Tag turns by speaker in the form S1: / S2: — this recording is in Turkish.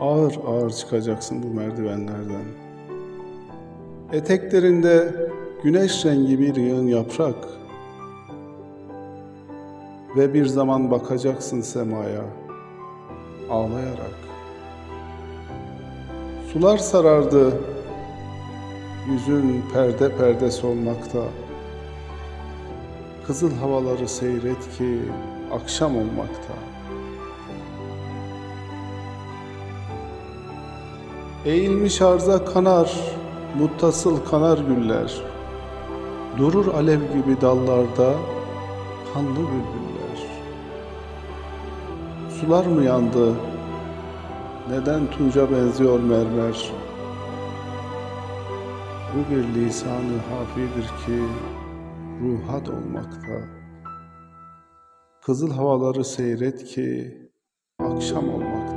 S1: Ağır ağır çıkacaksın bu merdivenlerden. Eteklerinde güneş rengi bir yığın yaprak. Ve bir zaman bakacaksın semaya ağlayarak. Sular sarardı, yüzün perde perde solmakta. Kızıl havaları seyret ki akşam olmakta. Eğilmiş arza kanar, muttasıl kanar güller. Durur alev gibi dallarda kanlı bülbüller. Sular mı yandı? Neden tunca benziyor mermer? Bu bir lisanı hafidir ki ruhat olmakta. Kızıl havaları seyret ki akşam olmakta.